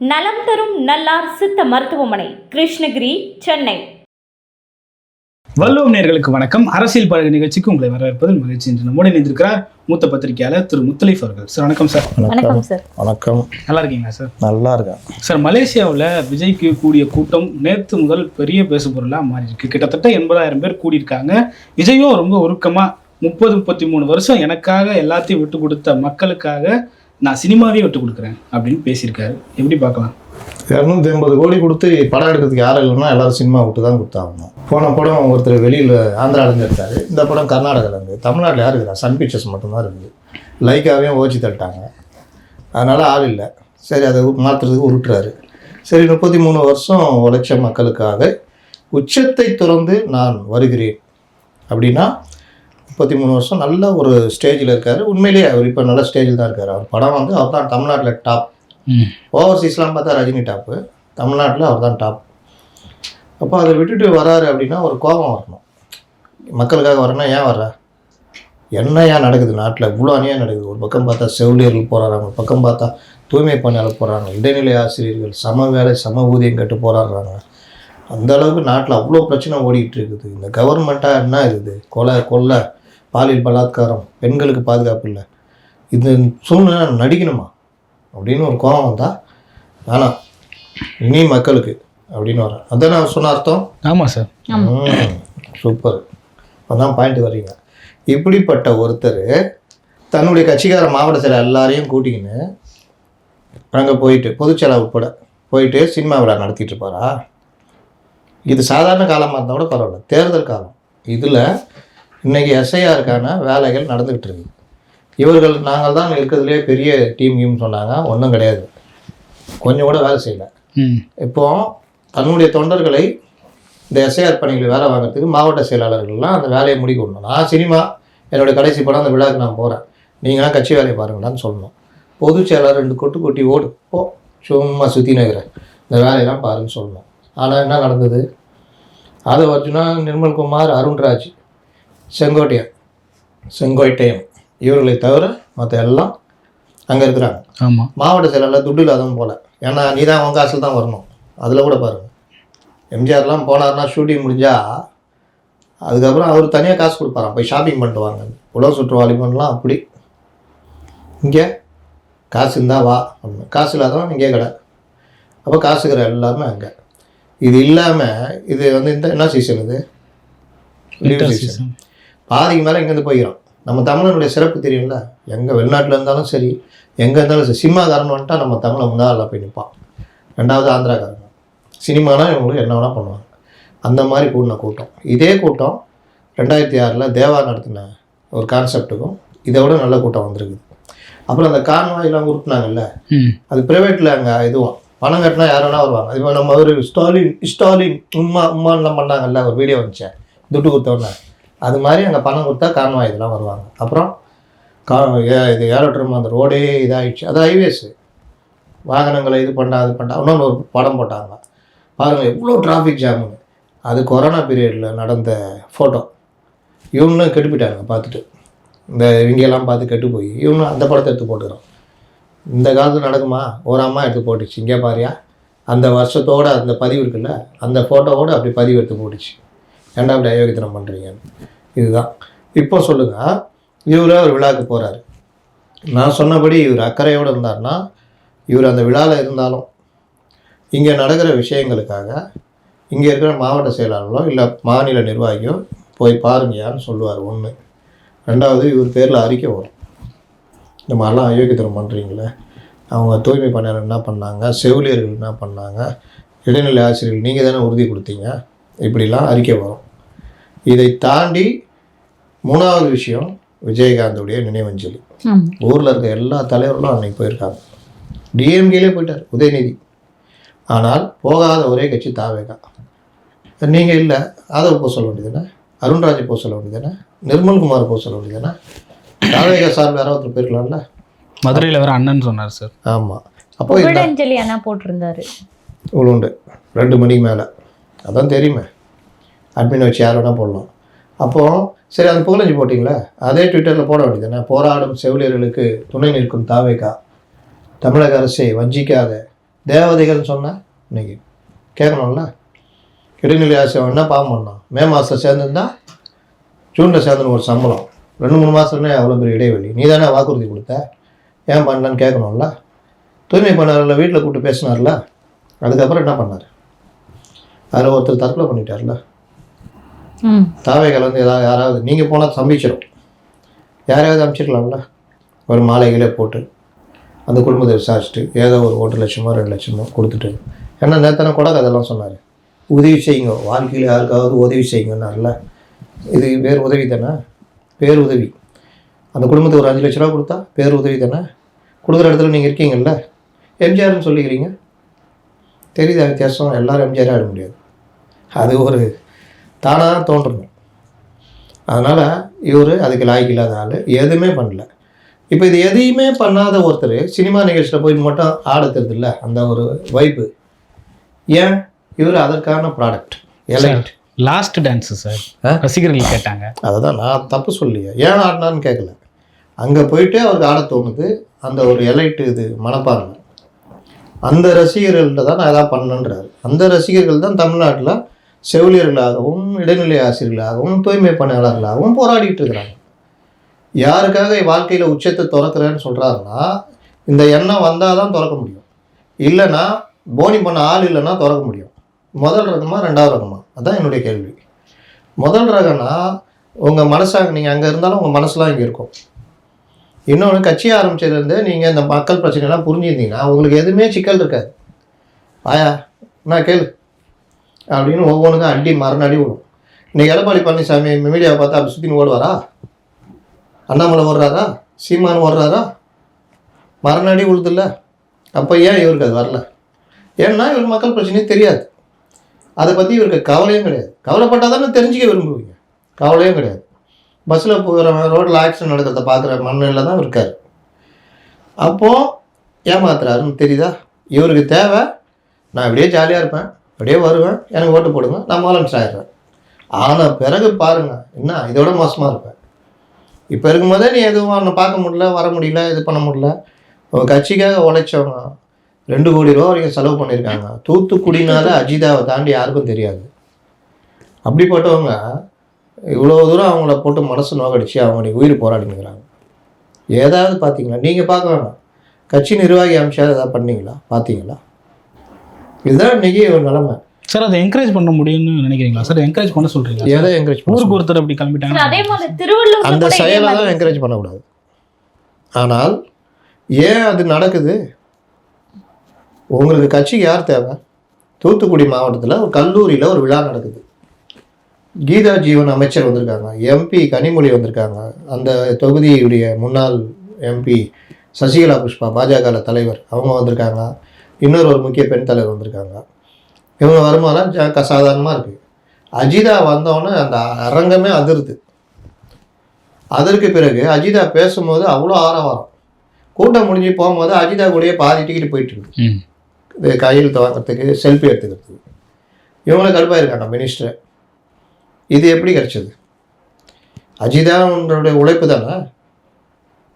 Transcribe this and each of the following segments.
நலம் தரும் நல்லார் சித்த மருத்துவமனை கிருஷ்ணகிரி சென்னை. வல்லுவம் நேர்களுக்கு வணக்கம். அரசியல் பழக நிகழ்ச்சிக்கு உங்களை வரவேற்பதில் மகிழ்ச்சி என்று நம்மோடு இணைந்திருக்கிறார் மூத்த பத்திரிகையாளர் திரு முத்தலீஃப் அவர்கள். சார் வணக்கம் சார். வணக்கம். சார். வணக்கம். நல்லா இருக்கீங்களா சார்? நல்லா இருக்கேன். சார் மலேசியாவில் விஜய்க்கு கூடிய கூட்டம் நேற்று முதல் பெரிய பேசுபொருளாக மாறி இருக்கு கிட்டத்தட்ட எண்பதாயிரம் பேர் கூடியிருக்காங்க. விஜயும் ரொம்ப உருக்கமாக முப்பது முப்பத்தி மூணு வருஷம் எனக்காக எல்லாத்தையும் விட்டு கொடுத்த மக்களுக்காக நான் சினிமாவே விட்டு கொடுக்குறேன் அப்படின்னு பேசியிருக்காரு. எப்படி பார்க்கலாம்? இரநூத்தி ஐம்பது கோடி கொடுத்து படம் எடுக்கிறதுக்கு யாரும் இல்லைன்னா எல்லாரும் சினிமா விட்டு தான் கொடுத்தாகணும். போன படம் ஒருத்தர் வெளியில் ஆந்திராவிலேருந்து எடுத்தார் இந்த படம் கர்நாடகாவிலேருந்து தமிழ்நாட்டில் யார் இருக்கிறா? சன் பிக்சர்ஸ் மட்டும்தான் இருக்குது. லைக்காவையும் ஓச்சி தள்ளிட்டாங்க. அதனால் ஆள் இல்லை. சரி அதை மாற்றுறதுக்கு உருட்டுறாரு. சரி முப்பத்தி மூணு வருஷம் உழைச்ச மக்களுக்காக உச்சத்தை துறந்து நான் வருகிறேன். அப்படின்னா முப்பத்தி மூணு வருஷம் நல்ல ஒரு ஸ்டேஜில் இருக்கார். உண்மையிலேயே அவர் இப்போ நல்ல ஸ்டேஜில் தான் இருக்கார். அவர் படம் வந்து அவர் தான் தமிழ்நாட்டில் டாப் ஓவர்சீஸ்லாம் பார்த்தா ரஜினி டாப்பு தமிழ்நாட்டில் அவர் தான் டாப் அப்போ அதை விட்டுட்டு வராரு அப்படின்னா ஒரு கோபம் வரணும். மக்களுக்காக வரணும் ஏன் வர்ற? என்ன ஏன் நடக்குது? நாட்டில் இவ்வளோ அநியாயம் நடக்குது. ஒரு பக்கம் பார்த்தா செவிலியர்கள் போராடுறாங்க ஒரு பக்கம் பார்த்தா தூய்மை பணியாளர் போகிறாங்க இடைநிலை ஆசிரியர்கள் சம வேலை சம ஊதியம் கட்டு போராடுறாங்க. அந்த அளவுக்கு நாட்டில் அவ்வளோ பிரச்சனை ஓடிட்டு இருக்குது. இந்த கவர்மெண்ட்டாக என்ன இருக்குது கொலை கொள்ளை. பாலியல் பலாத்காரம் பெண்களுக்கு பாதுகாப்பு இல்லை. இது சூழ்நிலை நடிக்கணுமா? அப்படின்னு ஒரு கோபம் வந்தால் வேணாம். இனி மக்களுக்கு அப்படின்னு வரேன் அதான் நான் சொன்ன அர்த்தம்? ஆமாம் சார். சூப்பர் அதான் பாயிண்ட் வர்றீங்க. இப்படிப்பட்ட ஒருத்தர் தன்னுடைய கட்சிக்கார மாவட்ட செயலர் எல்லாரையும் கூட்டிக்கின்னு அங்கே போயிட்டு பொதுச்செலவு உட்பட போயிட்டு சினிமா விழா நடத்திட்டு இருப்பாரா? இது சாதாரண காலமாக இருந்தால் கூட பரவாயில்ல. தேர்தல் காலம். இதில் இன்னைக்கு எஸ்ஐஆருக்கான வேலைகள் நடந்துக்கிட்டு இருக்கு. இவர்கள் நாங்கள் தான் இருக்கிறதுலே பெரிய டீம் கீம் சொன்னாங்க. ஒன்றும் கிடையாது. கொஞ்சம் கூட வேலை செய்யலை. இப்போ தன்னுடைய தொண்டர்களை இந்த எஸ்ஐஆர் பணிகளை வேலை வாங்குறதுக்கு மாவட்ட செயலாளர்கள்லாம் அந்த வேலையை முடிக்க விடணும் நான் சினிமா என்னுடைய கடைசி படம் அந்த விழாவுக்கு நான் போகிறேன் நீங்களாம் கட்சி வேலையை பாருங்களான்னு சொல்லணும். பொதுச் செயலாளர் ரெண்டு கொட்டு கொட்டி ஓடு. போ. சும்மா சுற்றி நகரேன் இந்த வேலையெல்லாம் பாருன்னு சொல்லணும். ஆனால் என்ன நடந்தது? ஆதவ அர்ஜுனா நிர்மல்குமார் அருண்ராஜ் செங்கோட்டையன் செங்கோட்டையன். இவர்களை தவிர மற்ற எல்லாம் அங்கே இருக்கிறாங்க. ஆமாம் மாவட்ட செயலாளர் துட்டு இல்லாதவன் போல. ஏன்னா நீ தான் உன் காசில் தான் வரணும். அதில் கூட பாருங்கள் எம்ஜிஆர்லாம் போனார்னா ஷூட்டிங் முடிஞ்சா அதுக்கப்புறம் அவர் தனியாக காசு கொடுப்பாராம். போய் ஷாப்பிங் பண்ணிட்டு வாங்க. உலக சுற்று வாலிபன்லாம் அப்படி. இங்கே காசு இருந்தா வா அப்படின்னு. காசு இல்லாதவன் இங்கே கடை. அப்போ காசுக்கிற எல்லாருமே அங்கே. இது இல்லாமல் இது வந்து இந்த என்ன சீசன் இது? Leave season. பாதிக்கு மேலே இங்கேருந்து போயிடும் நம்ம தமிழனுடைய சிறப்பு தெரியும்ல? எங்கே வெளிநாட்டில் இருந்தாலும் சரி எங்கே இருந்தாலும் சரி சினிமாக்காரன் வந்துட்டா நம்ம தமிழை முன்னாள் போய் நிற்பான் ரெண்டாவது ஆந்திராக்காரன். சினிமானா இவங்களுக்கு என்ன வேணால் பண்ணுவாங்க. அந்த மாதிரி கூட்டின கூட்டம். இதே கூட்டம் ரெண்டாயிரத்தி ஆறில் தேவா நடத்தின ஒரு கான்செப்ட்டுக்கும் இதை விட நல்ல கூட்டம் வந்திருக்குது. அப்புறம் அந்த கான்வாயெல்லாம் உருட்டினாங்கல்ல? அது ப்ரைவேட்டில் அங்கே இதுவும் பணம் கட்டினா யார் வேணா வருவாங்க. இப்போ நம்ம ஒரு ஸ்டாலின் ஸ்டாலின் உம்மா உம்மான்லாம் பண்ணாங்கல்ல ஒரு வீடியோ வந்துச்சேன் துட்டு கொடுத்தோன்னே அது மாதிரி அங்கே பணம் கொடுத்தா காரணமாக இதெல்லாம் வருவாங்க. அப்புறம் கா ஏ- இது ஏரோட்ரம் அந்த ரோடே இதாகிடுச்சு அது ஹைவேஸு வாகனங்களை இது பண்ணா அது பண்ணா இன்னொன்று ஒரு படம் போட்டாங்க. பாருங்கள் எவ்வளோ டிராஃபிக் ஜாமுன்னு அது கொரோனா பீரியடில் நடந்த ஃபோட்டோ இவங்களும் கெட்டு போயிட்டாங்க பார்த்துட்டு. இந்த இவங்கெல்லாம் பார்த்து கெட்டு போய் இவனும் அந்த படத்தை எடுத்து போட்டுக்கிறோம். இந்த காலத்தில் நடக்குமா? ஒரு அம்மா எடுத்து போட்டுச்சு. இங்கே பாரியா? அந்த வருஷத்தோட அந்த பதிவு இருக்குல்ல அந்த ஃபோட்டோவோடு அப்படி பதிவு எடுத்து போட்டுச்சு. ஏன்டா அப்படி அயோக்கியத்தனம் பண்ணுறீங்க இதுதான். இப்போ சொல்லுங்கள் இவரே ஒரு விழாவுக்கு போகிறாரு நான் சொன்னபடி இவர் அக்கறையோடு இருந்தார்னா இவர் அந்த விழாவில் இருந்தாலும் இங்கே நடக்கிற விஷயங்களுக்காக இங்கே இருக்கிற மாவட்ட செயலாளர்களோ இல்லை மாநில நிர்வாகியோ போய் பாருங்கயான்னு சொல்லுவார் ஒன்று ரெண்டாவது இவர் பேரில் அறிக்கை வரும். இந்த மாதிரிலாம் அயோக்கியத்தனம் பண்ணுறீங்களே அவங்க தூய்மை பணியாளர் என்ன பண்ணாங்க செவிலியர்கள் என்ன பண்ணாங்க இடைநிலை ஆசிரியர்கள் நீங்கள் தானே உறுதி கொடுத்தீங்க இப்படிலாம் அறிக்கை வரும். இதை தாண்டி மூணாவது விஷயம் விஜயகாந்தோடைய நினைவஞ்சலி ஊரில் இருக்க எல்லா தலைவர்களும் அன்னைக்கு போயிருக்காங்க. டிஎம்கேலே போயிட்டார் உதயநிதி. ஆனால் போகாத ஒரே கட்சி தாவேகா. நீங்கள் இல்லை ஆதவ் போக சொல்ல வேண்டியதுதானே? அருண்ராஜை போக சொல்ல வேண்டியதுதானே? நிர்மல்குமார் போக சொல்ல வேண்டியதுதானே? தாவேகா சார் யாராவது ஒருத்தர் போயிருக்கலாம்ல? மதுரையில் வேற அண்ணன் சொன்னார் சார். ஆமாம் அப்போ அண்ணா போட்டிருந்தாரு. இவ்வளோ உண்டு ரெண்டு மணிக்கு மேலே. அதான் தெரியுமே. அட்மின் வச்சு யார் வேணால் போடலாம். அப்போது சரி அது புகழஞ்சி போட்டிங்களா? அதே ட்விட்டரில் போட வேண்டியதுதானே போராடும் செவிலியர்களுக்கு துணை நிற்கும் தாவேகா. தமிழக அரசை வஞ்சிக்காத தேவதைகள்னு சொன்னால் இன்னைக்கு. கேட்கணும்ல? இடைநிலை ஆசை என்ன பாவம் பண்ணலாம் மே மாதம் சேர்ந்துருந்தா ஜூனில் சேர்ந்துன்னு ஒரு சம்பளம். ரெண்டு மூணு மாதம்னா அவ்வளோ பெரிய இடைவெளி. நீ தானே வாக்குறுதி கொடுத்த? ஏன் பண்ணலன்னு கேட்கணும்ல? தூய்மை பண்ணார்ல வீட்டில் கூப்பிட்டு பேசினார்ல? அதுக்கப்புறம் என்ன பண்ணார்? அதில் ஒருத்தர் தற்கொலை பண்ணிட்டார்ல? ம். தாவை ஏதாவது யாராவது நீங்கள் போனால் சம்பிச்சிடும் யாரையாவது அமைச்சிருக்கலாம்ல ஒரு மாலைகளே போட்டு அந்த குடும்பத்தை விசாரிச்சுட்டு ஏதோ ஒரு ஒன்று லட்சமோ ரெண்டு லட்சமோ கொடுத்துட்டு. ஏன்னா நேத்தனை கூட அதெல்லாம் சொன்னார். உதவி செய்யுங்க. வாழ்க்கையில் யாருக்காவது உதவி செய்யுங்கன்னார்ல இது வேறு உதவி தானே? பேர் உதவி. அந்த குடும்பத்துக்கு ஒரு அஞ்சு லட்ச ரூபா கொடுத்தா பேர் உதவி தானே? கொடுக்குற இடத்துல நீங்கள் இருக்கீங்கல்ல? எம்ஜிஆர்னு சொல்லிக்கிறீங்க. தெரியுதா வித்தியாசம்? எல்லோரும் எம்ஜிஆராக ஆட முடியாது. அது ஒரு தானாக தோன்றணும் அதனால் இவர் அதுக்கு லாய்க்கு இல்லாத ஆள். எதுவுமே பண்ணல. இப்போ இது எதையுமே பண்ணாத ஒருத்தர் சினிமா நிகழ்ச்சியில் போய் மட்டும் ஆடுறது இல்லை அந்த ஒரு வைப்பு. ஏன்? இவர் அதற்கான product elite last dance sir? ரசிகர்கள் கேட்டாங்க. அதை தான் நான் தப்பு சொல்லியே ஏன் ஆடினான்னு கேட்கல அங்கே போயிட்டு அவருக்கு ஆட தோணுது. அந்த ஒரு எலைட்டு இது மனப்பான்மை. அந்த ரசிகர்கள்ட்ட தான் நான் எதாவது பண்ணணுன்றாரு. அந்த ரசிகர்கள் தான் தமிழ்நாட்டில் செவிலியர்களாகவும் இடைநிலை ஆசிரியர்களாகவும் தூய்மை பணியாளர்களாகவும் போராடிட்டு இருக்கிறாங்க. யாருக்காக வாழ்க்கையில் உச்சத்தை திறக்கிறேன்னு சொல்கிறாருன்னா இந்த எண்ணம் வந்தால் தான் திறக்க முடியும். இல்லைன்னா போனி பண்ண ஆள் இல்லைன்னா திறக்க முடியும். முதல் ரகமாக ரெண்டாவது ரகமாக அதுதான் என்னுடைய கேள்வி. முதல் ரகம்னா உங்கள் மனசாங்க நீங்கள் அங்கே இருந்தாலும் உங்கள் மனசுலாம் இங்கே இருக்கும். இன்னொன்று கட்சி ஆரம்பிச்சதுலேருந்து நீங்கள் இந்த மக்கள் பிரச்சனைலாம் புரிஞ்சிருந்தீங்கன்னா உங்களுக்கு எதுவுமே சிக்கல் இருக்காது. ஆயா நான் கேளு. அப்படின்னு ஒவ்வொன்றுக்கும் அடி மறுநாடி விடும். இன்னைக்கு எடப்பாடி பழனிசாமி மீடியாவை பார்த்தா அப்படி சுற்றின்னு ஓடுவாரா? அண்ணாமலை ஓடுறாரா? சீமான் ஓடுறாரா? மரணடி விழுதில்ல. அப்போ ஏன் இவருக்கு அது வரல? ஏன்னா இவர் மக்கள் பிரச்சனையே தெரியாது. அதை பற்றி இவருக்கு கவலையும் கிடையாது. கவலைப்பட்டால் தானே தெரிஞ்சிக்க விரும்புவீங்க. கவலையும் கிடையாது. பஸ்ஸில் போகிறவன் ரோட்டில் ஆக்சிடென்ட் நடக்கிறத பார்க்குற மண்ணில் தான் இருக்கார். அப்போது ஏமாத்துறாருன்னு தெரியுதா? இவருக்கு தேவை நான் இப்படியே ஜாலியாக இருப்பேன். அப்படியே வருவேன் எனக்கு ஓட்டு போடுங்க நான் வாலண்டியர் ஆயிடுறேன். ஆன பிறகு பாருங்கள் என்ன இதோட மோசமாக இருப்பேன். இப்போ இருக்கும்போதே நீ எதுவும் ஒன்று பார்க்க முடியல வர முடியல இது பண்ண முடியல. உங்கள் கட்சிக்காக உழைச்சவங்க ரெண்டு கோடி ரூபா வரைக்கும் செலவு பண்ணியிருக்காங்க. தூத்துக்குடினால அஜிதாவை தாண்டி யாருக்கும் தெரியாது. அப்படிப்பட்டவங்க இவ்வளோ தூரம் அவங்கள போட்டு மனசு நோக்கடிச்சு அவங்களுடைய உயிர் போராடிங்கிறாங்க ஏதாவது பார்த்தீங்களா? நீங்கள் பார்க்க வேணாம். கட்சி நிர்வாகி அமைச்சா ஏதாவது பண்ணீங்களா? பார்த்தீங்களா? இதுதான் இன்னைக்கு ஒரு நிலைமை. சார் அதை என்கரேஜ் பண்ண முடியும்னு நினைக்கிறீங்களா? சார் என்கரேஜ் பண்ண சொல்றீங்களா எதை என்கரேஜ் ஊருக்கு ஒருத்தர் அப்படி சார், அதே கிளம்பிட்டாங்க மாதிரி திருவள்ளூர்ல அந்த செயலை தான் என்கரேஜ் பண்ணக்கூடாது. ஆனால் ஏன் அது நடக்குது? உங்களுக்கு கட்சிக்கு யார் தேவை? தூத்துக்குடி மாவட்டத்தில் ஒரு கல்லூரியில் ஒரு விழா நடக்குது. கீதா ஜீவன் அமைச்சர் வந்திருக்காங்க எம்பி கனிமொழி வந்திருக்காங்க. அந்த தொகுதியுடைய முன்னாள் எம்பி சசிகலா புஷ்பா பாஜக தலைவர் அவங்க வந்திருக்காங்க. இன்னொரு ஒரு முக்கிய பெண் தலைவர் வந்திருக்காங்க. இவங்க வருமானம் சாதாரணமாக இருக்குது அஜிதா வந்தோன்னே அந்த அரங்கமே அதிருது. அதற்கு பிறகு அஜிதா பேசும்போது அவ்வளோ ஆரவாரம். கூட்டம் முடிஞ்சு போகும்போது அஜிதா கூடயே பாதி டிக்கெட் போயிட்டு இருக்கு ம். இது கையெழுத்து வாங்குறதுக்கு செல்ஃபி எடுத்துக்கிறதுக்கு. இவங்கள கடுப்பாக இருக்காங்க மினிஸ்டர் இது எப்படி கிடைச்சது? அஜிதாவுடைய உழைப்பு தானே?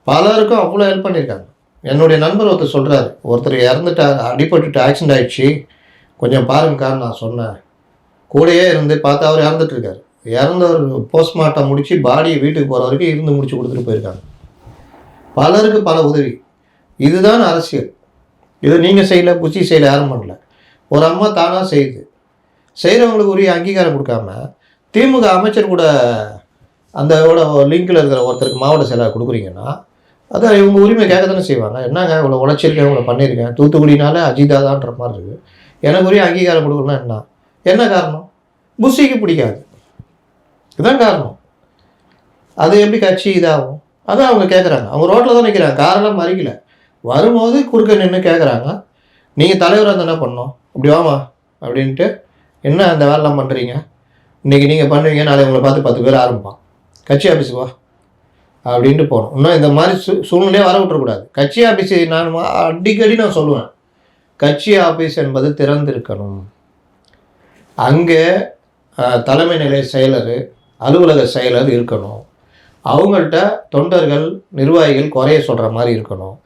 பலருக்கும் அவ்வளோ ஹெல்ப் பண்ணியிருக்காங்க. என்னுடைய நண்பர் ஒருத்தர் சொல்கிறாரு ஒருத்தர் இறந்துட்டா அடிபட்டுட்டு ஆக்சிடென்ட் ஆகிடுச்சு கொஞ்சம் பாருங்கக்கான்னு நான் சொன்னேன். கூடயே இருந்து பார்த்தா அவர் இறந்துட்டுருக்கார். இறந்தவர் போஸ்ட்மார்ட்டம் முடித்து பாடியை வீட்டுக்கு போகிற வரைக்கும் இருந்து முடிச்சு கொடுத்துட்டு போயிருக்காங்க. பலருக்கு பல உதவி. இதுதான் அரசியல். இது நீங்கள் செய்யல புசி செய்யலை யாரும் பண்ணல. ஒரு அம்மா தானாக செய்யுது. செய்கிறவங்களுக்கு உரிய அங்கீகாரம் கொடுக்காம திமுக அமைச்சர் கூட அந்த லிங்கில் இருக்கிற ஒருத்தருக்கு மாவட்ட செயலாளர் கொடுக்குறீங்கன்னா அதான் இவங்க உரிமை கேட்க தானே செய்வாங்க. என்னங்க இவ்வளோ உழைச்சிருக்கேன் இவ்வளோ பண்ணியிருக்கேன் தூத்துக்குடினால அஜிதாதான்ற மாதிரி இருக்குது எனக்கு உரிய அங்கீகாரம் கொடுக்கணும்னா என்ன? என்ன காரணம்? புஷிக்கு பிடிக்காது. இதுதான் காரணம். அது எப்படி கட்சி இதாகும்? அதான் அவங்க கேட்குறாங்க அவங்க ரோட்டில் தான் நிற்கிறாங்க காரணம் மறிக்கல. வரும்போது குறுக்க நின்று கேட்குறாங்க நீங்கள் தலைவராக இருந்தால் என்ன பண்ணோம் அப்படி வாமா அப்படின்ட்டு என்ன அந்த வேலைலாம் பண்ணுறீங்க இன்றைக்கி நீங்கள் பண்ணுவீங்க நாளை உங்களை பார்த்து பத்து பேர் ஆரம்பிப்பான் கட்சி ஆஃபீஸுக்கு வா. அப்படின்ட்டு போகணும் இன்னும் இந்த மாதிரி சூ சூழ்நிலையே வர விட்டுறக்கூடாது. கட்சி ஆஃபீஸ் நான் அடிக்கடி நான் சொல்லுவேன். கட்சி ஆஃபீஸ் என்பது திறந்திருக்கணும். அங்கே தலைமை நிலைய செயலர் அலுவலக செயலர் இருக்கணும். அவங்கள்ட்ட தொண்டர்கள் நிர்வாகிகள் குறைய சொல்கிற மாதிரி இருக்கணும்.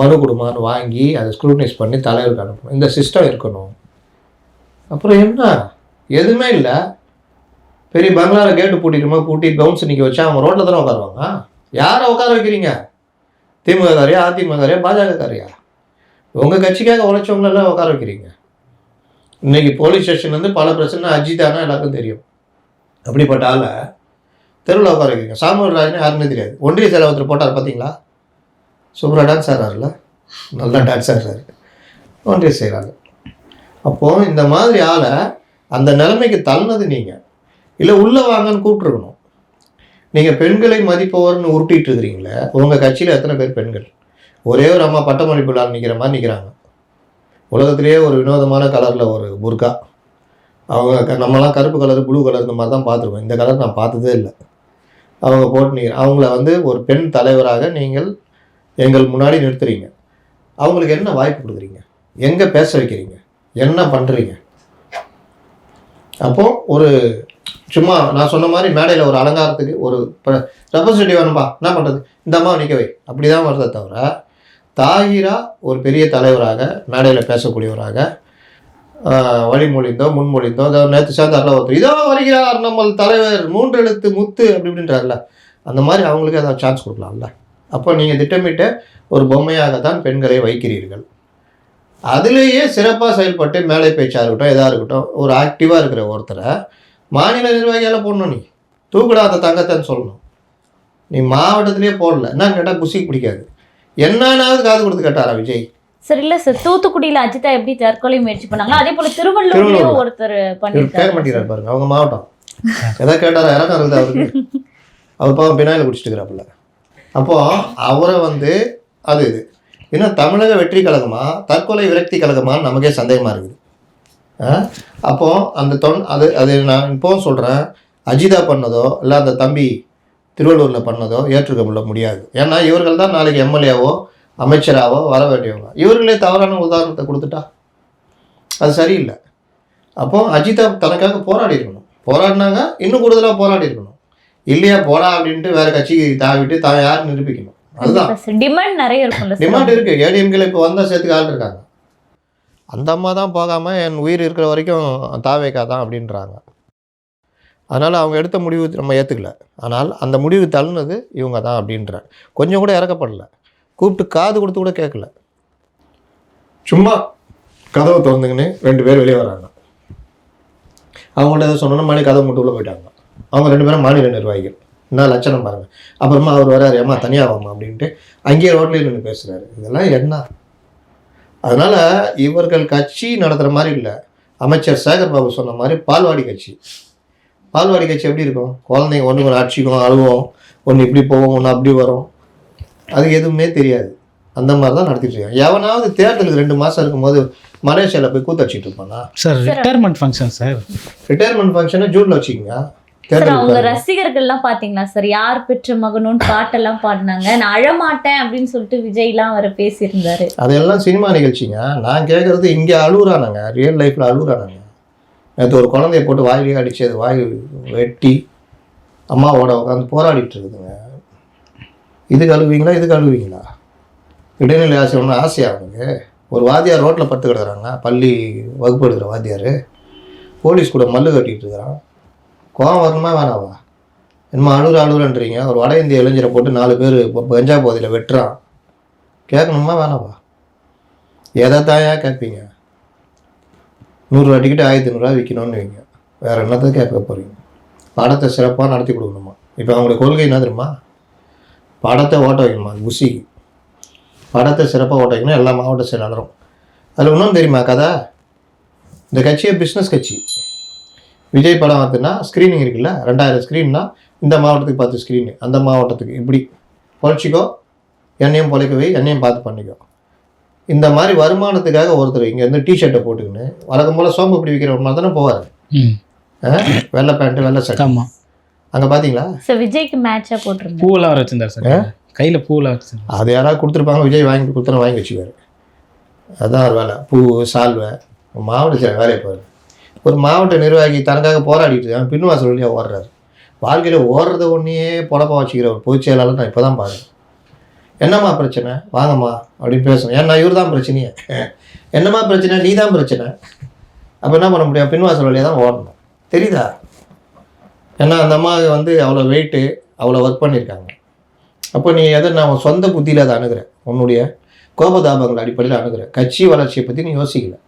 மனு கொடுமான்னு வாங்கி அதை ஸ்க்ரூட்னைஸ் பண்ணி தலைவருக்கு அனுப்பணும். இந்த சிஸ்டம் இருக்கணும். அப்புறம் என்ன? எதுவுமே இல்லை. பெரிய பங்களாவில் கேட்டு பூட்டிட்டுமா பூட்டி பவுன்ஸ் நிற்க வச்சா அவங்க ரோட்டில் தானே உட்காருவாங்க? யாரை உட்கார வைக்கிறீங்க? திமுக காரியா அதிமுக காரியா பாஜக காரியா உங்கள் கட்சிக்காக உழைச்சவங்களெல்லாம் உட்கார வைக்கிறீங்க. இன்னைக்கு போலீஸ் ஸ்டேஷன்லேருந்து பல பிரச்சனை அஜித்தானா எல்லாருக்கும் தெரியும். அப்படிப்பட்ட ஆளை தெருவில் உட்கார வைக்கிறீங்க. சாமூர் ராஜன் யாருமே தெரியாது. ஒன்றிய செலவத்தில் ஒருத்தர் போட்டார் பார்த்தீங்களா சூப்பராக டான்ஸ் ஆடுறாருல நல்லா டான்ஸ் ஆடுறாரு. ஒன்றிய செயலாளர் அப்போது இந்த மாதிரி ஆளை அந்த நிலைமைக்கு தள்ளினது நீங்கள் இல்லை உள்ளே வாங்கன்னு கூப்பிட்ருக்கணும் நீங்கள் பெண்களை மதிப்பவர்னு உருட்டிட்டு இருக்கிறீங்களே உங்கள் கட்சியில் எத்தனை பேர் பெண்கள்? ஒரே ஒரு அம்மா பட்டமளிப்பு விழா நிற்கிற மாதிரி நிற்கிறாங்க உலகத்திலேயே ஒரு வினோதமான கலரில் ஒரு புர்கா. அவங்க க- நம்மலாம் கருப்பு கலர் ப்ளூ கலர் இந்த மாதிரி தான் பார்த்துருக்கோம். இந்த கலர் நான் பார்த்ததே இல்லை. அவங்க போட்டு நிற்கிற அவங்கள வந்து ஒரு பெண் தலைவராக நீங்கள் எங்கள் முன்னாடி நிறுத்துறீங்க. அவங்களுக்கு என்ன வாய்ப்பு கொடுக்குறீங்க? எங்கே பேச வைக்கிறீங்க? என்ன பண்ணுறீங்க அப்போது ஒரு சும்மா நான் சொன்ன மாதிரி மேடையில் ஒரு அலங்காரத்துக்கு ஒரு ரெப்ரசன்டேட்டிவ் வேணும்பா என்ன பண்ணுறது இந்த அம்மா நிற்க வை. அப்படி தான் வருதே தவிர தாகிரா ஒரு பெரிய தலைவராக மேடையில் பேசக்கூடியவராக வழிமொழிந்தோ முன்மொழிந்தோ அதை நேற்று சேர்ந்தார்ல ஒருத்தர் இதோ வருகிறார் நம்ம தலைவர் மூன்று எழுத்து முத்து அப்படி இப்படின்றார்ல அந்த மாதிரி அவங்களுக்கு ஏதாவது சான்ஸ் கொடுக்கலாம்ல. அப்போ நீங்கள் திட்டமிட்ட ஒரு பொம்மையாக தான் பெண்களை வைக்கிறீர்கள். அதுலேயே சிறப்பாக செயல்பட்டு மேலே பேச்சாக இருக்கட்டும் எதாக இருக்கட்டும் ஒரு ஆக்டிவாக இருக்கிற ஒருத்தரை மாநில நிர்வாகியால் போடணும் நீ. தூக்குடா அந்த தங்கத்தைன்னு சொல்லணும். நீ மாவட்டத்திலேயே போடல. என்ன கேட்டால் குசிக்கு பிடிக்காது. என்னன்னாவது காது கொடுத்து கேட்டாரா விஜய்? சார் இல்ல சார் தூத்துக்குடியில அஜிதா எப்படி தற்கொலை முயற்சி பண்ணாங்களோ அதே போல திருவள்ளூர்லயும் திருவள்ளூர்ல. ஒருத்தர் மாட்டேங்கிறார் பாருங்க அவங்க மாவட்டம். எதாவது கேட்டாரா? இறக்கம் இருக்குது அவருக்கு. அவர் பாவம் பினாயில் குடிச்சிட்டு இருக்கிறாப்புல. அப்போ அவரை வந்து அது இது. இன்னும் தமிழக வெற்றி கழகமா? தற்கொலை விரக்தி கழகமான்னு நமக்கே சந்தேகமாக இருக்குது. ஆ? அப்போ அந்த தொன் அது அது நான் இப்போவும் சொல்கிறேன் அஜிதா பண்ணதோ இல்லை அந்த தம்பி திருவள்ளூரில் பண்ணதோ ஏற்றுக்கொள்ள முடியாது. ஏன்னா இவர்கள் தான் நாளைக்கு எம்எல்ஏவோ அமைச்சராவோ வர வேண்டியவங்க. இவர்களே தவறான உதாரணத்தை கொடுத்துட்டா? அது சரியில்லை. அப்போ அஜிதா தனக்காக போராடி இருக்கணும். போராடினாங்க இன்னும் கூடுதலாக போராடி இருக்கணும். இல்லையா போடா அப்படின்ட்டு வேற கட்சிக்கு தாவிட்டு தான் யார் நிரூபிக்கணும். அதுதான். டிமாண்ட் நிறைய இருக்கும்ல டிமாண்ட் இருக்கு. ஏடிஎம்கில் இப்போ வந்தால் சேர்த்துக்கு ஆள் இருக்காங்க. அந்த அம்மா தான் போகாமல் என் உயிர் இருக்கிற வரைக்கும் தாவேக்கா தான் அப்படின்றாங்க. அதனால் அவங்க எடுத்த முடிவு நம்ம ஏற்றுக்கல ஆனால் அந்த முடிவு தள்ளுனது இவங்க தான் அப்படின்ற. கொஞ்சம் கூட இறக்கப்படல. கூப்பிட்டு காது கொடுத்து கூட கேட்கல சும்மா கதவை திறந்துங்கன்னு ரெண்டு பேர் வெளியே வராங்க. அவங்கள்ட்ட எதாவது சொன்னோன்னா மணி கதவை மட்டும் உள்ளே போயிட்டாங்க. அவங்க ரெண்டு பேரும் மாநில நிர்வாகிகள். என்ன லட்சணம் பாருங்கள் அப்புறமா அவர் வராரு ஏமா தனியாகாமா அப்படின்ட்டு அங்கேயே ரோட்லேயே நின்று பேசுகிறாரு இதெல்லாம் என்ன அதனால் இவர்கள் கட்சி நடத்துகிற மாதிரி இல்லை. அமைச்சர் சேகர் பாபு சொன்ன மாதிரி பால்வாடி கட்சி. பால்வாடி கட்சி எப்படி இருக்கும்? குழந்தைங்க ஒன்று ஒன்று அடிச்சிக்கும் அழுவோம். ஒன்று இப்படி போவோம் ஒன்று அப்படி வரும். அது எதுவுமே தெரியாது. அந்த மாதிரி தான் நடத்திட்டு இருக்காங்க. எவனாவது தேர்தலுக்கு ரெண்டு மாதம் இருக்கும்போது மலேசியாவில் போய் கூத்தடிச்சிட்டு இருப்பானா? Sir retirement function sir. Retirement ஃபங்க்ஷனை ஜூனில் வச்சுக்கோங்க. சார் அவங்க தேர்தலுக்கு ரசிகர்கள் எல்லாம் பாத்தீங்களா சார்? யார் பெற்ற மகனும் பாட்டெல்லாம் பாடினாங்க. நான் அழமாட்டேன் அப்படின்னு சொல்லிட்டு விஜய்லாம் வர பேசியிருந்தாரு. அதெல்லாம் சினிமா நிகழ்ச்சிங்க. நான் கேட்குறது இங்கே அழுகுறானுங்க. ரியல் லைஃப்பில் அழுகுறானுங்க. நேற்று ஒரு குழந்தைய போட்டு வாயிலே அடிச்சு அது வாய் வெட்டி அம்மாவோட உட்காந்து போராடிட்டு இருக்குதுங்க. இதுக்கு அழுவீங்களா இதுக்கு அழுவீங்களா இடைநிலை ஆசிரியர்னு ஆசையா அவனுக்கு? ஒரு வாத்தியார் ரோட்டில் படுத்து கிடக்குறாங்க. பள்ளி வகுப்பு எடுக்கிற வாத்தியார். போலீஸ் கூட மல்லு கட்டிட்டு இருக்கிறான். கோவம் வரணுமா வேணாவா என்னமோ அழுகுற அழுகுறன்றீங்க. ஒரு வட இந்திய இளைஞரை போட்டு நாலு பேர் கஞ்சா போதையில் வெட்டுறான். கேட்கணுமா வேணாவா எதை தாயா கேட்பீங்க? நூறுரூவா டிக்கெட் ஆயிரத்தி ஐநூறுரூவா விற்கணும்னு வைங்க. வேறு என்னத்தை கேட்க போகிறீங்க படத்தை சிறப்பாக நடத்தி கொடுக்கணுமா? இப்போ அவங்களுடைய கொள்கை என்ன தெரியுமா? படத்தை ஓட்ட வைக்கணுமா குசிக்கு படத்தை சிறப்பாக ஓட்ட வைக்கணும் எல்லா மாவட்ட செயலாளரும். அதில் இன்னும் தெரியுமா கதை? இந்த கட்சியை பிஸ்னஸ் கட்சி. விஜய் படம் வருதுன்னா ஸ்க்ரீனிங் இருக்குல்ல? ரெண்டாயிரம் ஸ்க்ரீன்னா இந்த மாவட்டத்துக்கு பத்து ஸ்க்ரீனு அந்த மாவட்டத்துக்கு. இப்படி பொழைச்சிக்கோ என்னையும் பொழைக்க வை என்னையும் பார்த்து பண்ணிக்கோ. இந்த மாதிரி வருமானத்துக்காக ஒருத்தர் இங்கேருந்து டிஷர்ட்டை போட்டுக்கின்னு வழக்கம் போல் சோம்பு இப்படி விற்கிற மாதிரி தானே போவார். ம். வெள்ளை பேண்ட்டு வெள்ளை சட்டை ஆமாம் அங்கே பார்த்தீங்களா சார் விஜய்க்கு மேட்சா போட்டிருந்தாரு. பூவெல்லாம் வச்சிருந்தார் சார். கையில் பூவெல்லாம் வச்சிருந்தார். அது யாராவது கொடுத்துருப்பாங்க விஜய் வாங்கி கொடுத்தா வாங்கி வச்சுக்குவார் அதான் ஒரு வேலை. பூ சால்வை. மாவட்ட வேலையை பாரு. ஒரு மாவட்ட நிர்வாகி தனக்காக போராடிட்டு இருக்கான். பின்வாசல் வழியாக ஓடுறாரு. வாழ்க்கையில் ஓடுறத ஒன்றையே பொழப்பா வச்சுக்கிற ஒரு பொதுச் செயலாளர் நான் இப்போ தான் பாருங்கள் என்னம்மா பிரச்சனை? வாங்கம்மா அப்படின்னு பேசணும். ஏன்னா இவர் தான் பிரச்சனையே. என்னம்மா பிரச்சனை? நீ தான் பிரச்சனை. அப்போ என்ன பண்ண முடியும்? பின்வாசல் வழியாக தான் ஓடணும். தெரியுதா? ஏன்னா அந்த அம்மா வந்து அவ்வளோ வெயிட்டு அவ்வளோ ஒர்க் பண்ணியிருக்காங்க அப்போ நீ எதை நான் சொந்த புத்தியில் அதை அணுகிறேன் உன்னுடைய கோபதாபங்கள் அடிப்படையில் அணுகிற? கட்சி வளர்ச்சியை பற்றி நீ யோசிக்கலை.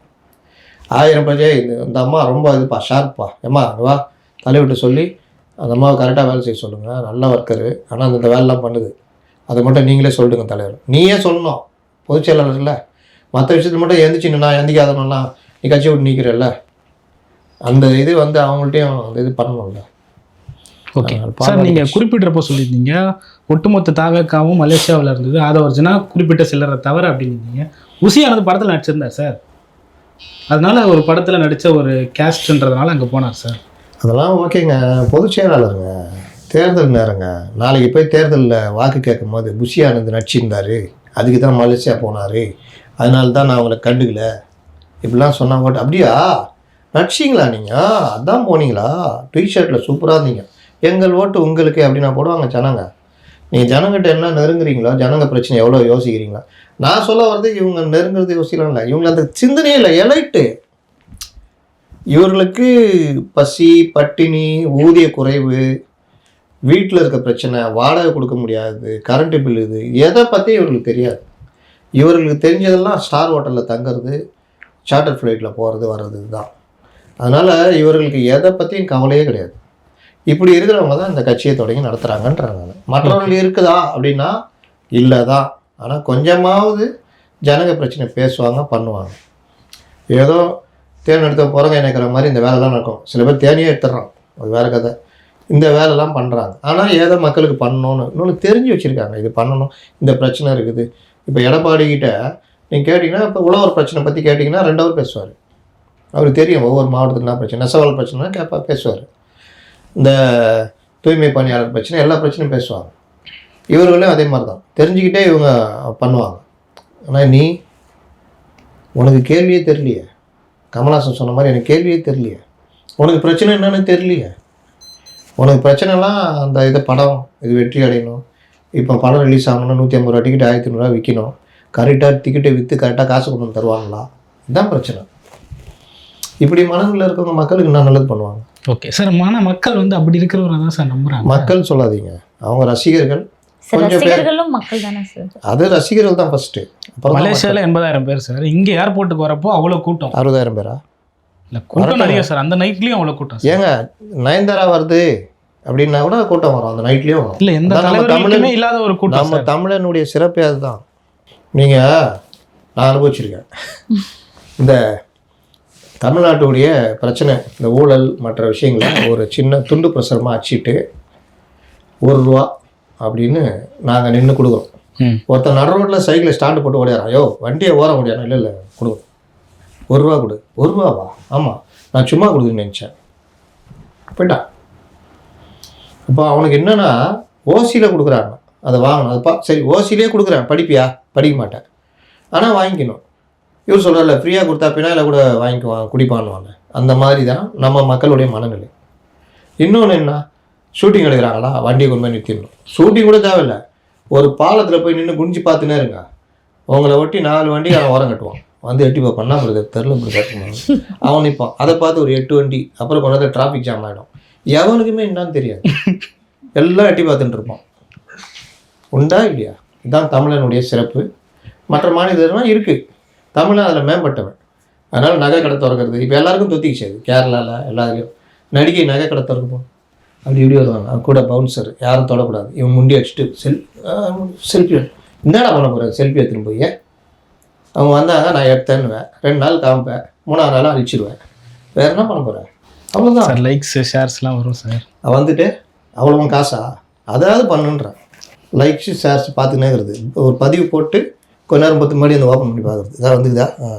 ஆயிரம் பிரஜை இந்த இந்த அம்மா ரொம்ப இதுப்பா ஷார்ப்பா ஏம்மா வா. தலைவிட்டு சொல்லி அந்த அம்மாவை கரெக்டாக வேலை செய்ய சொல்லுங்கள் நல்ல ஒர்க்கரு ஆனால் அந்த வேலைலாம் பண்ணுது. அதை மட்டும் நீங்களே சொல்லிடுங்க தலைவர். நீயே சொல்லணும். பொதுச் செயலாளர் இல்லை. மற்ற விஷயத்துல மட்டும் எந்திரிச்சு நான் எந்திக்காதனெல்லாம் நீ கட்சி விட்டு நிற்கிறல்ல அந்த இது வந்து அவங்கள்ட்டையும் அந்த இது பண்ணணும்ல. ஓகே. சார் பாரம்பரிய நீங்க கட்சி. குறிப்பிட்டப்போ சொல்லியிருந்தீங்க ஒட்டுமொத்த தாவக்காவும் மலேசியாவில் இருந்தது ஆதவர்ஜனா குறிப்பிட்ட சிலரை தவிர அப்படின்னீங்க. உசியானது படத்தில் நடிச்சிருந்தார் சார். அதனால ஒரு படத்தில் நடித்த ஒரு கேஸ்ட்ன்றதுனால அங்கே போனார் சார். அதெல்லாம் ஓகேங்க. பொதுச் செயலாளருங்க. தேர்தல் நேரங்க. நாளைக்கு போய் தேர்தலில் வாக்கு கேட்கும் போது புஷி ஆனந்த் நடிச்சிருந்தாரு. அதுக்கு தான் மலேசியா போனார். அதனால தான் நான் அவங்கள கண்டுக்கல. இப்படிலாம் சொன்னாங்க கூட அப்படியா? நடிச்சிங்களா நீங்கள் அதான் போனீங்களா? டிஷர்ட்டில் சூப்பராக இருந்தீங்க. எங்கள் ஓட்டு உங்களுக்கு அப்படின்னா போடுவாங்க ஜனங்க நீங்கள் ஜனங்கிட்ட என்ன நெருங்குறீங்களோ ஜனங்க பிரச்சனை எவ்வளோ யோசிக்கிறீங்களா. நான் சொல்ல வர்றது இவங்க நெருங்குறது யோசிக்கலாம் இல்லை இவங்க அந்த சிந்தனையே இல்லை எலைட்டு. இவர்களுக்கு பசி பட்டினி ஊதிய குறைவு வீட்டில் இருக்க பிரச்சனை வாடகை கொடுக்க முடியாது கரண்ட் பில் இது எதை பற்றி இவர்களுக்கு தெரியாது. இவர்களுக்கு தெரிஞ்சதெல்லாம் ஸ்டார் ஹோட்டலில் தங்குறது சார்ட்டர் ஃப்ளைட்டில் போகிறது வர்றது தான் அதனால் இவர்களுக்கு எதை பற்றியும் கவலையே கிடையாது. இப்படி இருக்கிறவங்க தான் இந்த கட்சியை தொடங்கி நடத்துகிறாங்கன்றாங்க மற்றவர்கள் இருக்குதா அப்படின்னா இல்லை தான் ஆனால் கொஞ்சமாவது ஜனங்க பிரச்சனை பேசுவாங்க பண்ணுவாங்க. ஏதோ தேன் எடுத்த பிறங்க இணைக்கிற மாதிரி இந்த வேலைலாம் நடக்கும். சில பேர் தேனியே எடுத்துடுறான் அது வேற கதை. இந்த வேலைலாம் பண்ணுறாங்க ஆனால் ஏதோ மக்களுக்கு பண்ணணும்னு இன்னொன்று தெரிஞ்சு வச்சுருக்காங்க. இது பண்ணணும் இந்த பிரச்சனை இருக்குது. இப்போ எடப்பாடி கிட்ட நீங்கள் கேட்டிங்கன்னா இப்போ உழவர் பிரச்சனை பற்றி கேட்டிங்கன்னா ரெண்டு பேசுவார். அவருக்கு தெரியும் ஒவ்வொரு மாவட்டத்துக்கு என்ன பிரச்சனை நெசவால் பிரச்சனை கேட்பா பேசுவார். இந்த தூய்மை பணியாளர் பிரச்சனை எல்லா பிரச்சனையும் பேசுவாங்க. இவர்களும் அதே மாதிரி தான் தெரிஞ்சுக்கிட்டே இவங்க பண்ணுவாங்க. ஆனால் நீ உனக்கு கேள்வியே தெரியலையே. கமலாசன் சொன்ன மாதிரி எனக்கு கேள்வியே தெரியலையே. உனக்கு பிரச்சனை என்னன்னு தெரியலையே. உனக்கு பிரச்சனைலாம் அந்த இது படம் இது வெற்றி அடையணும். இப்போ படம் ரிலீஸ் ஆகணும்னா நூற்றி ஐம்பது ரூபா டிக்கெட் ஆயிரத்தி ஐநூறுரூவா விற்கணும் கரெக்டாக டிக்கெட்டை விற்று கரெக்டாக காசு கொண்டு வந்து தருவாங்களா? இதுதான் பிரச்சனை. இப்படி மனதில் இருக்கவங்க மக்களுக்கு என்ன நல்லது பண்ணுவாங்க. ஓகே சார் மன மக்கள் வந்து அப்படி இருக்கிறவரை தான் சார் நம்புறாங்க. மக்கள் சொல்லாதீங்க. அவங்க ரசிகர்கள். கொஞ்சம் பேர். ரசிகர்களும் மக்கள் தானே சார் அது ரசிகர்கள் தான் ஃபஸ்ட்டு அப்புறம் மலேசியால எண்பதாயிரம் பேர் சார் இங்க ஏர்போர்ட்டுக்கு வரப்போ அவ்வளோ கூட்டம். அறுபதாயிரம் பேரா? இல்ல கூட்டம் நிறைய சார் அந்த நைட்லயும் அவ்வளோ கூட்டம் ஏங்க நயன்தாரா வருது அப்படின்னா கூட கூட்டம் வரும். அந்த நைட்லேயும் வரும். இல்ல எந்த தமிழன் இல்லாத ஒரு கூட்டம் நம்ம தமிழனுடைய சிறப்பே அதுதான். நீங்கள் நான் அனுபவிச்சிருக்கேன். இந்த தமிழ்நாட்டுடைய பிரச்சனை இந்த ஊழல் மற்ற விஷயங்களை ஒரு சின்ன துண்டு பிரசுரமாக அச்சிட்டு ஒரு ரூபா அப்படின்னு நாங்கள் நின்று கொடுக்குறோம் ம். ஒருத்தன் நடு ரோட்டில் சைக்கிளை ஸ்டாண்டு போட்டு ஓடியாரான் ஐயோ வண்டியை ஓர முடியாது? இல்லை இல்லை கொடுங்க. ஒரு ரூபா கொடு. ஒரு ரூபாவா? ஆமாம் நான் சும்மா கொடுக்குன்னு நினச்சேன். போயிட்டான். இப்போ அவனுக்கு என்னன்னா ஓசியில் கொடுக்குறாங்க அதை வாங்கணும். அது பா சரி ஓசிலே கொடுக்குறேன். படிப்பியா? படிக்க மாட்டேன். ஆனால் வாங்கிக்கணும். இவர் சொல்கிறார்ல ஃப்ரீயாக கொடுத்தா பின்னால் கூட வாங்கிக்குவான் குடிப்பான்னுவாங்க. அந்த மாதிரி தான் நம்ம மக்களுடைய மனநிலை. இன்னொன்று என்ன? ஷூட்டிங் எடுக்கிறாங்களா? வண்டியை கொண்டு போய் நிறுத்திடணும். ஷூட்டிங் கூட தேவையில்லை. ஒரு பாலத்தில் போய் நின்று குனிஞ்சு பார்த்துனே இருங்க. உங்களை ஒட்டி நாலு வண்டி அவன் உரம் கட்டுவான். வந்து எட்டி பார்ப்பான் என்ன பிரதர் தெரில பிரதர் அவன் நிற்பான் அதை பார்த்து ஒரு எட்டு வண்டி அப்புறம் கொஞ்ச நேரத்தில் டிராஃபிக் ஜாம் ஆகிடும் எவனுக்குமே என்னன்னு தெரியாது. எல்லாம் எட்டி பார்த்துட்டு இருப்பான். உண்டா இல்லையா? இதுதான் தமிழனுடைய சிறப்பு. மற்ற மாநிலம்லாம் இருக்குது தமிழன் அதில் மேம்பட்டவன். அதனால் நகை கடை திறக்கிறது. இப்போ எல்லாருக்கும் தொத்திக்கிச்சு அது கேரளாவில் எல்லாத்துலேயும். நடிகை நகை கடை திறக்கப்போம் அப்படி இப்படி வருவாங்க. அவன் கூட பவுன்சர் யாரும் தொடக்கூடாது. இவன் முண்டி அடிச்சுட்டு செல் செல்ஃபி என்னடா பண்ண போகிறேன் செல்ஃபி எடுத்துன்னு போய் அவங்க வந்தாங்க நான் எடுத்தேன்னுவேன். ரெண்டு நாள் காமிப்பேன். மூணாவது நாள் அழிச்சிடுவேன் வேறு என்ன பண்ண போகிறேன் அவ்வளோதான் சார் லைக்ஸ் ஷேர்ஸ்லாம் வரும் சார். வந்துட்டு அவ்வளோ காசா? அதாவது பண்ணுன்றான். லைக்ஸ் ஷேர்ஸ் பார்த்துக்கினே இருக்கிறது ஒரு பதிவு போட்டு கொஞ்ச நேரம் பத்து மறுபடியும் வந்து ஓப்பன் பண்ணி பார்க்குறது. இதாக வந்துக்குதா ஏன்னா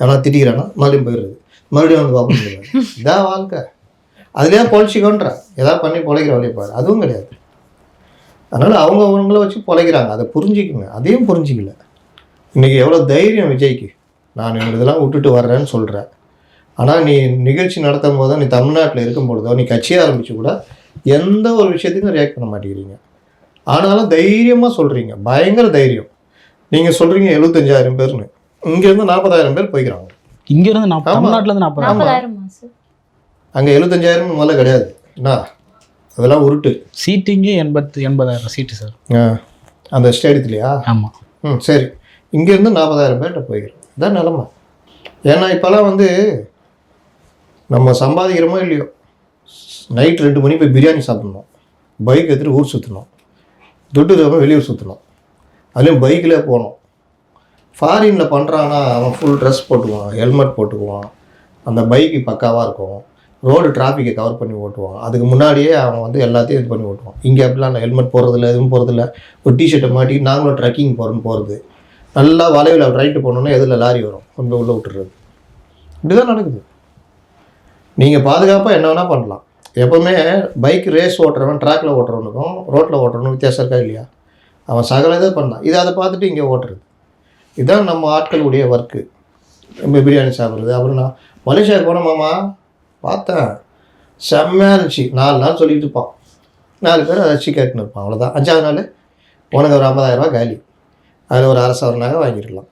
எவனா திட்டிக்கிறானா மறுபடியும் போயிடுறது. மறுபடியும் வந்து ஓப்பன் பண்ணி இதான் வாழ்க்கை. அதுலேயே பொழைச்சிக்கோன்றான் ஏதாவது பண்ணி பொழைக்கிற வழியை பாரு. அதுவும் கிடையாது. அதனால் அவங்க அவங்கள வச்சு பொழைக்கிறாங்க. அதை புரிஞ்சிக்கங்க. அதையும் புரிஞ்சிக்கல. இன்றைக்கி எவ்வளோ தைரியம் விஜய்க்கு. நான் இவங்க இதெல்லாம் விட்டுட்டு வர்றேன்னு சொல்கிறேன் ஆனால் நீ நிகழ்ச்சி நடத்தும் போதோ நீ தமிழ்நாட்டில் இருக்கும் பொழுதோ நீ கட்சி ஆரம்பித்து கூட எந்த ஒரு விஷயத்தையும் ரியாக்ட் பண்ண மாட்டேங்கிறீங்க. ஆனாலும் தைரியமாக சொல்கிறீங்க பயங்கர தைரியம். நீங்கள் சொல்கிறீங்க எழுபத்தஞ்சாயிரம் பேர்னு. இங்கேருந்து நாற்பதாயிரம் பேர் போய்க்கிறாங்க. இங்கிருந்து நாற்பது நாற்பதாயிரம் சார் அங்கே எழுபத்தஞ்சாயிரம் முதல்ல கிடையாது. என்ன? அதெல்லாம் உருட்டு. சீட்டிங்கே எண்பத்து எண்பதாயிரம் சீட்டு சார். ஆ அந்த ஸ்டேடியத்துலையா? ஆமா. ம் சரி. இங்கேருந்து நாற்பதாயிரம் பேர்கிட்ட போய்க்கிறோம். இதான் நிலமை. ஏன்னா இப்போல்லாம் வந்து நம்ம சம்பாதிக்கிறோமோ இல்லையோ நைட் ரெண்டு மணி போய் பிரியாணி சாப்பிட்ணும். பைக் எடுத்துகிட்டு ஊர் சுற்றணும் துட்டு வெளியூர் சுற்றணும் அதுலேயும் பைக்கில் போகணும் ஃபாரினில் பண்ணுறான்னா அவன் ஃபுல் ட்ரெஸ் போட்டுக்குவான் ஹெல்மெட் போட்டுக்குவான். அந்த பைக்கு பக்காவாக இருக்கும். ரோடு டிராஃபிக்கை கவர் பண்ணி ஓட்டுவான். அதுக்கு முன்னாடியே அவன் வந்து எல்லாத்தையும் இது பண்ணி ஓட்டுவான். இங்கே அப்படிலாம் ஹெல்மெட் போடுறதில்ல எதுவும் போகிறதில்ல ஒரு டிஷர்ட்டை மாட்டி நாங்களும் ட்ரெக்கிங் போகிறோன்னு போகிறது நல்லா வளைவில் ரைட்டு போனோன்னா எதில் லாரி வரும்? கொண்டு உள்ளே விட்டுறது. இப்படி தான் நடக்குது. நீங்கள் பாதுகாப்பாக என்ன வேணால் பண்ணலாம். எப்போவுமே பைக் ரேஸ் ஓட்டுறவன் ட்ராக்கில் ஓட்டுறவனுக்கும் ரோட்டில் ஓட்டுறவனுக்கும் வித்தியாசம் இருக்கா இல்லையா? அவன் சகல இதை பண்ணான். இதை அதை பார்த்துட்டு இங்கே ஓட்டுறது. இதுதான் நம்ம ஆட்களுடைய ஒர்க்கு நம்ம பிரியாணி சாப்பிட்றது. அப்புறம் நான் மலேசியாவுக்கு போனேன் மாமா பார்த்தேன். செம்மையாக இருந்துச்சு. நாலு நாள் சொல்லிட்டு இருப்பான். நாலு பேர் அதை வச்சு கேட்டுன்னு இருப்பான். அவ்வளோதான் அஞ்சாவது நாள் உனக்கு ஒரு ஐம்பதாயிரரூபா காலி. அதில் ஒரு அரசு நகை வாங்கிருக்கலாம்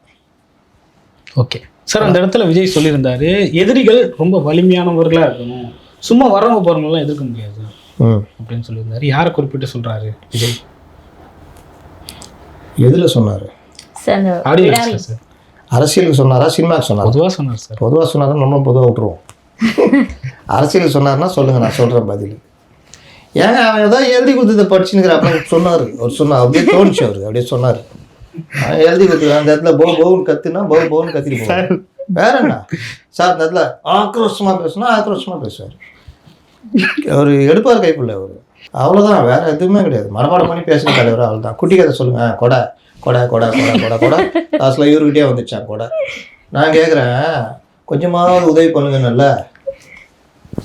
ஓகே. சார் அந்த இடத்துல விஜய் சொல்லியிருந்தாரு எதிரிகள் ரொம்ப வலிமையானவர்களா இருக்கணும். சும்மா வரவங்க போறவங்கலாம் எதிர்க்க முடியாது. ம். அப்படின்னு சொல்லியிருந்தாரு. யாரை குறிப்பிட்டு சொல்றாரு விஜய்? எதில் சொன்னார்? அரசியலுக்கு சொன்னாரா சினிமாவுக்கு சொன்னாரா? பொதுவா சொன்னார் சார். பொதுவாக சொன்னார் நம்மளும் பொதுவாக விட்டுருவோம். அரசியல் சொன்னார்னா சொல்லுங்கள் நான் சொல்கிறேன் பதில். ஏங்க அவன் ஏதோ எழுதி கொடுத்ததை படிச்சுங்கிற அப்போ சொன்னார். அவர் சொன்னார் அப்படியே தோணுச்சு அவர் அப்படியே சொன்னார். எழுதி கொடுத்து அந்த இடத்துல போ போன்னு கத்துனா போ போன்னு கத்திட்டு வேற என்ன? சார் அந்த இடத்துல ஆக்ரோஷமாக பேசுனா ஆக்ரோஷமாக பேசுவார். அவர் எடுப்பார் கைப்புள்ள அவர். அவ்வளோதான் வேற எதுவுமே கிடையாது. மனப்பாடம் பண்ணி பேசுன தலைவர் அவ்வளோதான் குட்டி கதை சொல்லுங்க. கொடை. கொடை கொடை கொடை கொடை கொடை. லாஸ்ட்டில் இவர்கிட்டயே வந்துச்சான் கொடை. நான் கேட்குறேன் கொஞ்சமாவது உதவி பண்ணுங்க நல்ல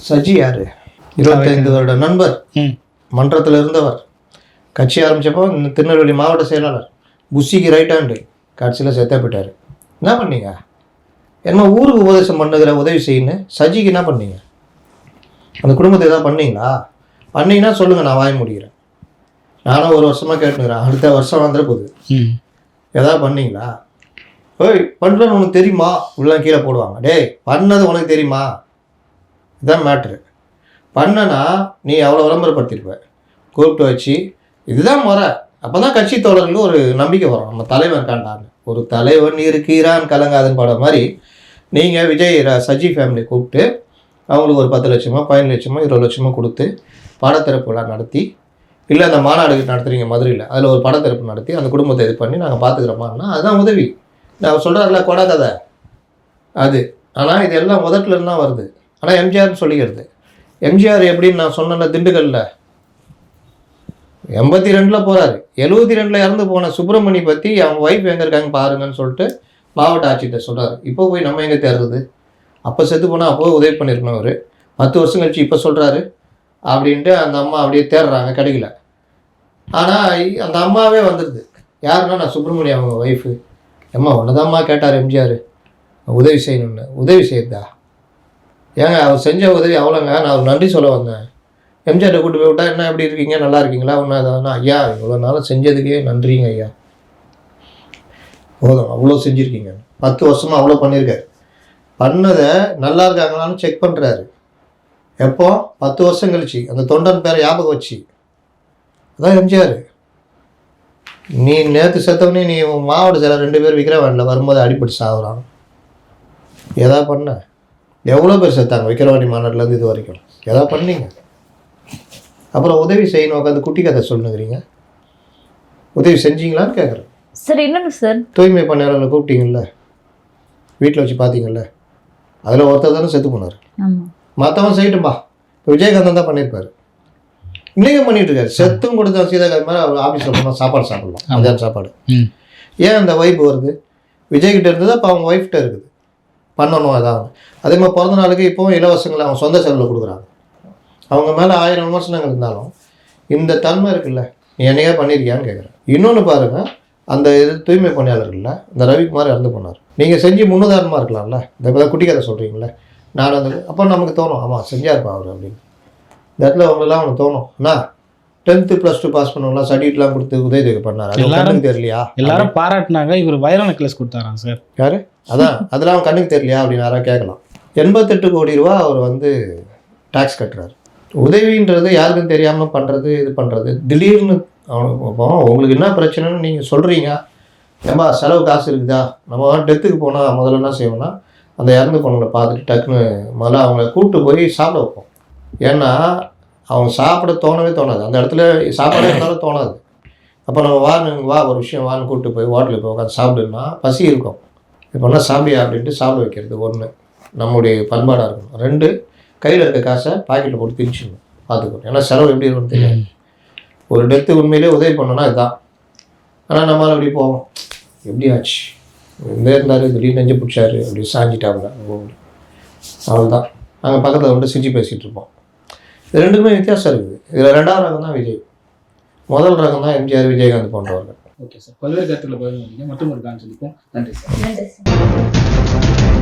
சஜி யாரு? இருபத்தைந்து வருட நண்பர். மன்றத்தில் இருந்தவர். கட்சி ஆரம்பிச்சப்போ இந்த திருநெல்வேலி மாவட்ட செயலாளர். புஷிக்கு ரைட் ஹேண்டு கட்சியில் செத்தே போயிட்டார். என்ன பண்ணீங்க? என்ன ஊருக்கு உபதேசம் பண்ணுகிற உதவி செய்யுன்னு சஜிக்கு என்ன பண்ணீங்க? அந்த குடும்பத்தை ஏதாவது பண்ணீங்களா? பண்ணீங்கன்னா சொல்லுங்கள் நான் வாய் முடிக்கிறேன். நானும் ஒரு வருஷமாக கேட்டுக்கிறேன் அடுத்த வருஷம் வந்துட போகுது. ம். ஏதாவது பண்ணீங்களா? ஓய் பண்ணுறேன்னு உனக்கு தெரியுமா? இப்படிலாம் கீழே போடுவாங்க. டேய் பண்ணது உனக்கு தெரியுமா? இதுதான் மேட்ரு பண்ணனா நீ அவ்வளோ விளம்பரப்படுத்திருப்ப. கூப்பிட்டு வச்சு இதுதான் முறை. அப்போ தான் கட்சி தோழர்களுக்கு ஒரு நம்பிக்கை வரும். நம்ம தலைவன் இருக்காண்டான்னு ஒரு தலைவன் இருக்கிறான் கலங்காதுன்னு பாட மாதிரி. நீங்கள் விஜய் ர- சஜி ஃபேமிலி கூப்பிட்டு அவங்களுக்கு ஒரு பத்து லட்சமோ பதினஞ்சு லட்சமோ இருபது லட்சமோ கொடுத்து பாடத்திறப்புலாம் விழா நடத்தி இல்லை அந்த மாநாடு நடத்துறீங்க மதுரையில் அதில் ஒரு படத்திறப்பு நடத்தி அந்த குடும்பத்தை இது பண்ணி நாங்கள் பார்த்துக்கிறோமான்னா அதுதான் உதவி. நான் சொல்கிறாருல கொடை கதை. அது. ஆனால் இது எல்லாம் முதல்ல தான் வருது. ஆனால் எம்ஜிஆர்னு சொல்லிக்கிறது. எம்ஜிஆர் எப்படின்னு நான் சொன்னேன்ல திண்டுக்கல்ல. எண்பத்தி ரெண்டில் போகிறாரு எழுபத்தி ரெண்டில் இறந்து போன சுப்பிரமணி பற்றி அவங்க ஒய்ஃப் எங்கே இருக்காங்க பாருங்கன்னு சொல்லிட்டு மாவட்ட ஆட்சியிட்ட சொல்கிறார் இப்போ போய் நம்ம எங்கே தேர்றது? அப்போ செத்து போனால் அப்போ உதவி பண்ணியிருக்கணும் அவர். பத்து வருஷம் கழிச்சு இப்போ சொல்கிறாரு அப்படின்ட்டு அந்த அம்மா அப்படியே தேடுறாங்க கிடைக்கல ஆனால் அந்த அம்மாவே வந்துடுது யாருன்னா நான் சுப்பிரமணியம் அவங்க ஒய்ஃபு அம்மா ஒன்றுதாம்மா கேட்டார் எம்ஜிஆர். உதவி செய்யணும்னு. உதவி செய்யுதா ஏங்க அவர் செஞ்ச உதவி அவ்வளோங்க. நான் அவர் நன்றி சொல்ல வந்தேன். எம்ஜிஆர் கூட்டு போய் விட்டா என்ன எப்படி இருக்கீங்க? நல்லா இருக்கீங்களா? ஒன்றும் அதான் ஐயா இவ்வளோ நாளும் செஞ்சதுக்கே நன்றிங்க ஐயா. போதும் அவ்வளோ செஞ்சுருக்கீங்க. பத்து வருஷமாக அவ்வளோ பண்ணியிருக்காரு. பண்ணதை நல்லா இருக்காங்களான்னு செக் பண்ணுறாரு எப்போ? பத்து வருஷம் கழிச்சு. அந்த தொண்டன் பேரை ஞாபகம் வச்சு. அதான் எம்ஜிஆர். நீ நேற்று செத்தவனே நீ உன் மாவட்ட சில ரெண்டு பேர் விக்கிரவாண்டில் வரும்போது அடிப்பட்டு சாகுறான். எதா பண்ண? எவ்வளோ பேர் செத்தாங்க விக்கிரவாண்டி மாநாட்டிலேருந்து இது வரைக்கும்? எதா பண்ணீங்க? அப்புறம் உதவி செய்யணும் உட்காந்து குட்டி கதை சொல்லுங்கிறீங்க. உதவி செஞ்சீங்களான்னு கேட்குறேன் சார் இன்னொன்று சார்? தூய்மை பணியாளர்களை கூப்பிட்டீங்கல்ல? வீட்டில் வச்சு பார்த்தீங்கல்ல? அதில் ஒருத்தர் தானே செத்து போனார். மற்றவன் செய்யட்டும்பா. இப்போ விஜயகாந்தன் தான் பண்ணியிருப்பாரு இன்னைக்கும் பண்ணிட்டு இருக்காரு செத்தும் கொடுத்த சீதாகாந்த் மாதிரி அவர் ஆஃபீஸில் போனால் சாப்பாடு சாப்பிடலாம். மதியானம் சாப்பாடு. ஏன் அந்த வைப் வருது? விஜய்கிட்ட இருந்தது அப்போ அவங்க ஒய்ஃப்ட்ட இருக்குது. பண்ணணும் அதான். அதே மாதிரி பிறந்த நாளுக்கு இப்போவும் இலவசங்களை அவங்க சொந்த செலவில் கொடுக்குறாங்க. அவங்க மேலே ஆயிரம் விமர்சனங்கள் இருந்தாலும் இந்த தன்மை இருக்குல்ல நீ என்னையா பண்ணியிருக்கியான்னு கேட்குறேன் இன்னொன்று பாருங்க அந்த இது தூய்மை பணியாளர்கள்ல இந்த ரவிக்குமார் இறந்து போனார். நீங்கள் செஞ்சு முன்னுதாரணமாக இருக்கலாம்ல. இந்த குட்டி கதை சொல்கிறீங்களே நான் வந்து அப்போ நமக்கு தோணும் ஆமாம் செஞ்சாருப்பா அவர் அப்படின்னு. இந்த இடத்துல அவங்களெல்லாம் அவனுக்கு தோணும் அண்ணா டென்த்து ப்ளஸ் டூ பாஸ் பண்ணவங்களாம் சர்டிஃபிகேட்லாம் கொடுத்து உதவி பண்ணார்? அது கண்ணுக்கு தெரியலையா? எல்லாரும் பாராட்டினாங்க இவர் வைர நெக்லஸ் கொடுத்தாராம் சார் யாரு? அதான் அதெல்லாம் அவன் கண்ணுக்கு தெரியலையா அப்படின்னு யாராவது கேட்கலாம். எண்பத்தெட்டு கோடி ரூபா அவர் வந்து டாக்ஸ் கட்டுறாரு. உதவின்றது யாருக்கும் தெரியாமல் பண்ணுறது இது பண்ணுறது திடீர்னு அவனுக்கு இப்போ உங்களுக்கு என்ன பிரச்சனைன்னு நீங்கள் சொல்கிறீங்க ஏம்பா செலவு காசு இருக்குதா? நம்ம டெத்துக்கு போனால் முதல்ல என்ன செய்வோம்னா அந்த இறந்து போனவங்களை பார்த்துட்டு டக்குன்னு முதல்ல அவங்கள கூப்பிட்டு போய் சாப்பிட வைப்போம். ஏன்னா அவங்க சாப்பிட தோணவே தோணாது. அந்த இடத்துல சாப்பாடே இருந்தாலும் தோணாது. அப்போ நம்ம வா வா ஒரு விஷயம் வான்னு கூப்பிட்டு போய் ஹோட்டலுக்கு போய் உட்காந்து சாப்பிடுன்னா பசி இருக்கும். இப்போனா என்ன அப்படின்ட்டு சாப்பிட வைக்கிறது ஒன்று நம்முடைய பண்பாடாக இருக்கும் ரெண்டு கையில் இருக்க காசை பாக்கெட்டில் போட்டு திரிச்சிடணும். பார்த்துக்கணும் ஏன்னா செலவு எப்படி இருக்குன்னு தெரியாது. ஒரு டெத்து உண்மையிலே உதவி பண்ணோன்னா இதுதான். ஆனால் நம்மளால் அப்படி போவோம். எப்படி ஆச்சு இருந்தார் திடீர்னு நெஞ்சு பிடிச்சாரு அப்படி சாஞ்சிட்டாங்க அவள் தான் நாங்கள் பக்கத்தில் வந்து சிரிச்சு பேசிகிட்டு இருப்போம். இது ரெண்டுக்குமே வித்தியாசம் இருக்குது. இதில் ரெண்டாவது ரகம் தான் விஜய். முதல் ரகம் தான் எம்ஜிஆர் விஜயகாந்த் போன்றவர்கள். Okay sir. பல்வேறு கருத்துக்களை பகிர்ந்து மற்றும் ஒரு கான் சந்திப்போம் நன்றி சார். நன்றி சார்.